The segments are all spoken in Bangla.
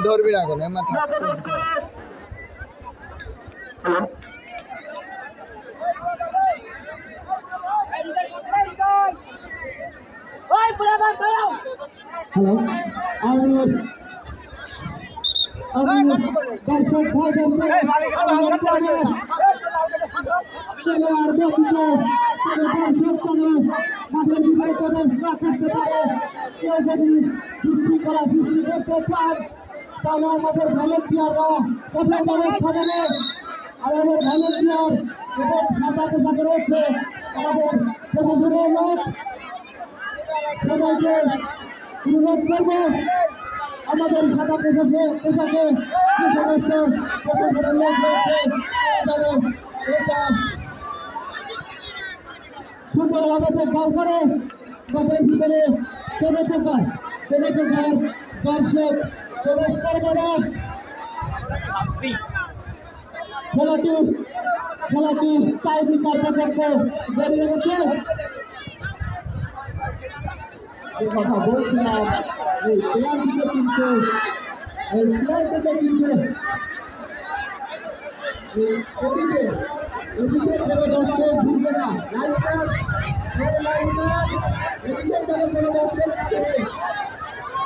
ধরবি না এখন এমন থাক। হ্যালো আমাদের আমাদের দর্শক করব খেলোয়াড় ব্যতীত কোনো দর্শক যেন মাঠের ভিতরে প্রবেশ না করতে পারে। কেউ যদি বিশৃঙ্খলা সৃষ্টি করতে চান তাহলে আমাদের ভলেন্টিয়াররা কঠোর ব্যবস্থা নেবে আমাদের ভলেন্টিয়ার এবং সাদা পোশাকে রয়েছে আমাদের প্রশাসনের লোক। সবাইকে অনুরোধ করব, আমাদের সাদা পোশাকে পোশাকে যে সমস্ত প্রশাসনের লোক রয়েছে, যেন এটা সুন্দরভাবে দেখভাল করে মাঠের ভিতরে কোনো প্রকার কোনো প্রকার দর্শক প্রবেশ করবে না খেলাটি খেলাটি টাই বিকার পর্যন্ত গেছে যে কথা বলছিলাম এই প্ল্যানটিতে কিন্তু এই প্ল্যানটিতে কিন্তু ওদিকে ওদিকে কোনো দর্শক ঢুকবে না। লাইসম্যান এই লাইসম্যান এদিকে যেন কোনো দর্শক না ঢোকে।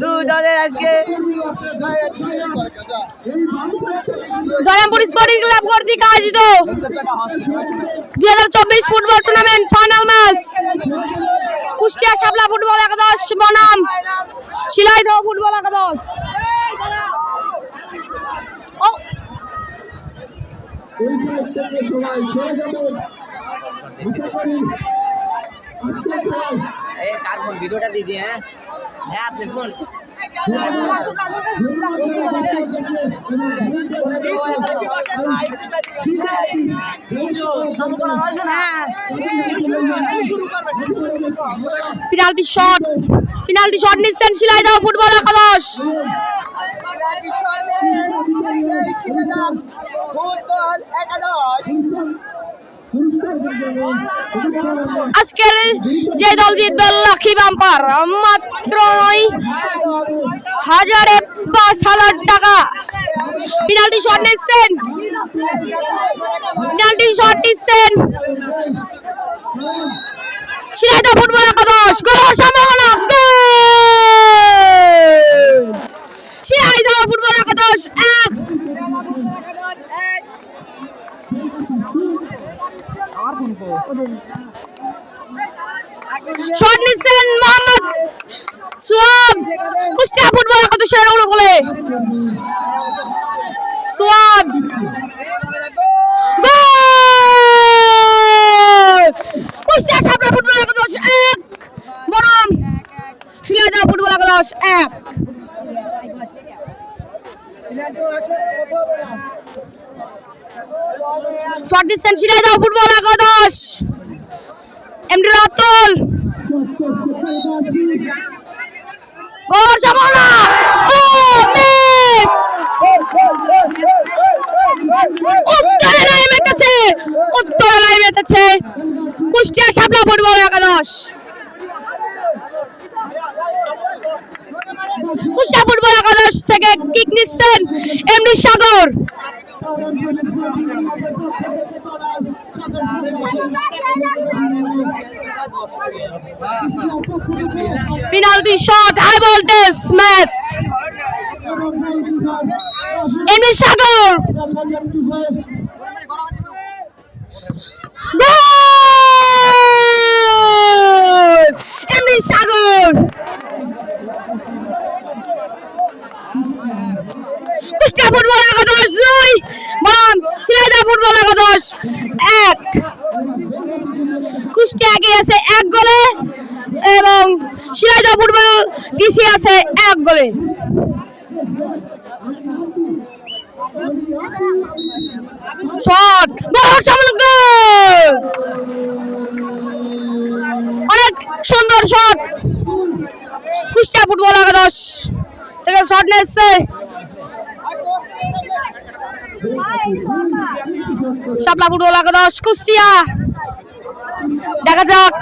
দু দলের আজকে ধরমপুর স্পোর্টিং ক্লাব কর্তৃক আয়োজিত দুই হাজার চব্বিশ football tournament final match Kushtia Shapla football একাদশ বনাম। শিলাইদহ ফুটবল একাদশ। ও এই সাইড থেকে সবাই সরে যাবেন আশা করি আজকের খেলায় ভিডিওটা দিয়ে হ্যাঁ? হ্যাঁ phone penalty shot penalty shot নিচ্ছেন শিলাইদহ ফুটবল একাদশ। আজকের যে দল জিতবে লাখি বাম্পার মাত্র হাজারে পাঁচ হাজার টাকা। পেনাল্টি শট নিচ্ছেন। পেনাল্টি শট নিচ্ছেন। শিলাইদহ ফুটবল একাদশ, গোল সম্ভাবনা। গোল! শিলাইদহ ফুটবল একাদশ এক শট নিচ্ছেন মোহাম্মদ সোয়াব কুষ্টিয়া ফুটবল একাদশের অনুকূলে সোয়াব গোল! কুষ্টিয়া সাবলা ফুটবল একাদশ এক। বনাম। শিলাইদহ ফুটবল একাদশ এক। শট দিচ্ছেন শিলাইদহ ফুটবল একাদশ এমডি রাতুল। গোল সম্ভাবনা ও উত্তরে নাই মেতেছে উত্তরে নাই মেতেছে কুষ্টিয়া সাবলা ফুটবল একাদশ। কুষ্টিয়া ফুটবল একাদশ থেকে কিক নিচ্ছেন MD Sagar. High voltage match MD Sagar goal MD Sagar Kushtia football একাদশ দুই বনাম সিরাজা ফুটবল একাদশ এক। কুষ্টিয়া এগিয়ে আছে? এক গোলে। এবং সিরাজা ফুটবল পিছিয়ে আছে এক গোলে। শট। গোল সামনে গোল। অনেক সুন্দর শট। কুষ্টিয়া ফুটবল একাদশ থেকে শট নিয়েছে শাপলা ফুটবল একাদশ কুষ্টিয়া। দেখা যাক।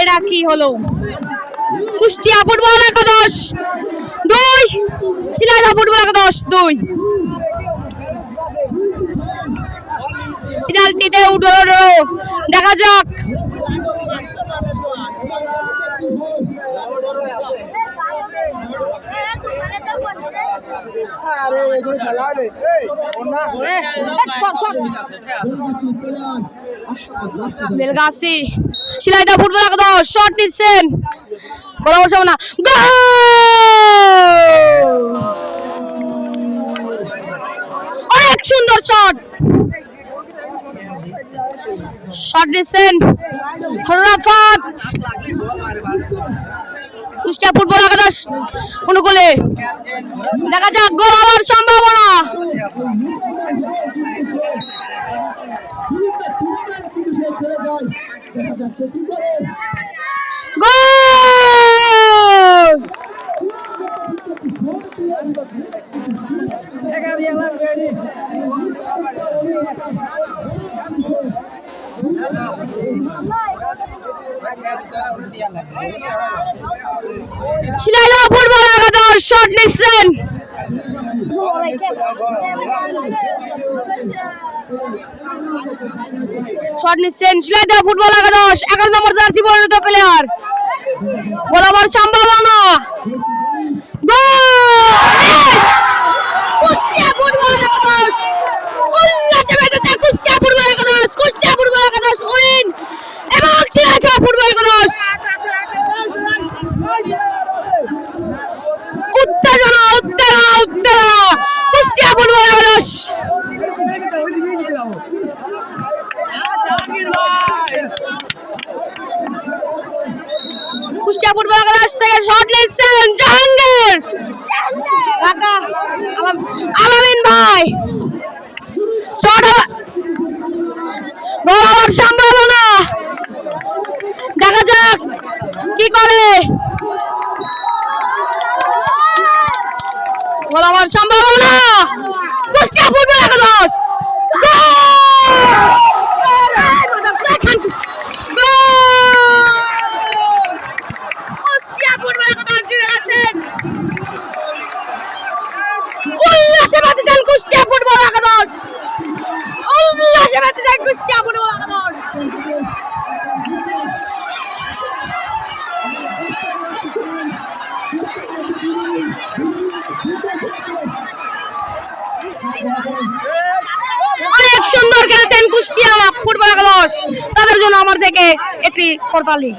এটা কি হলো? কুষ্টিয়া ফুটবল একাদশ। দুই। শিলাইদা ফুটবল একাদশ, দুই। পেনাল্টিতে উঠল দেখা যাক। বেলগাছি শিলাইদা ফুটবল একাদশ শট নিচ্ছেন কোনো বসাবো না! অনেক সুন্দর শট। শট নিচ্ছেন। রাফাত কুষ্টিয়া ফুটবল একাদশ অনুকূলে। দেখা যাক গোল হওয়ার সম্ভাবনা। গোল! শিলাইদা ফুটবল একাদশ, শট নিচ্ছেন। শট নিচ্ছেন শিলাইদা ফুটবল একাদশ, এগারো নম্বর জার্সি পরিণত প্লেয়ার বলাবার সম্ভাবনা। গোল! কুষ্টিয়া ফুটবল একাদশ উল্লাসে মেতেছে কুষ্টিয়া ফুটবল একাদশ কুষ্টিয়া ফুটবল একাদশ উইন এবং শিলাইদা ফুটবল একাদশ উত্তেজনা উত্তেজনা উত্তেজনা কুষ্টিয়া ফুটবল একাদশ কুষ্টিয়া ফুটবল ক্লাস থেকে শট নিচ্ছেন জাহাঙ্গীর। আলামিন ভাই। শট আবার হওয়ার সম্ভাবনা দেখা যাক কি করে গোল হওয়ার সম্ভাবনা কুষ্টিয়া ফুটবল একাদশ কুষ্টিয়া ফুটবল একাদশ জুড়ে আছেন উল্লাসে মেতেছেন কুষ্টিয়া ফুটবল একাদশ উল্লাসে মেতেছেন কুষ্টিয়া ফুটবল একাদশ অনেক সুন্দর খেলেছেন কুষ্টিয়া ফুটবল একাদশ। তাদের জন্য আমার থেকে একটি করতালি।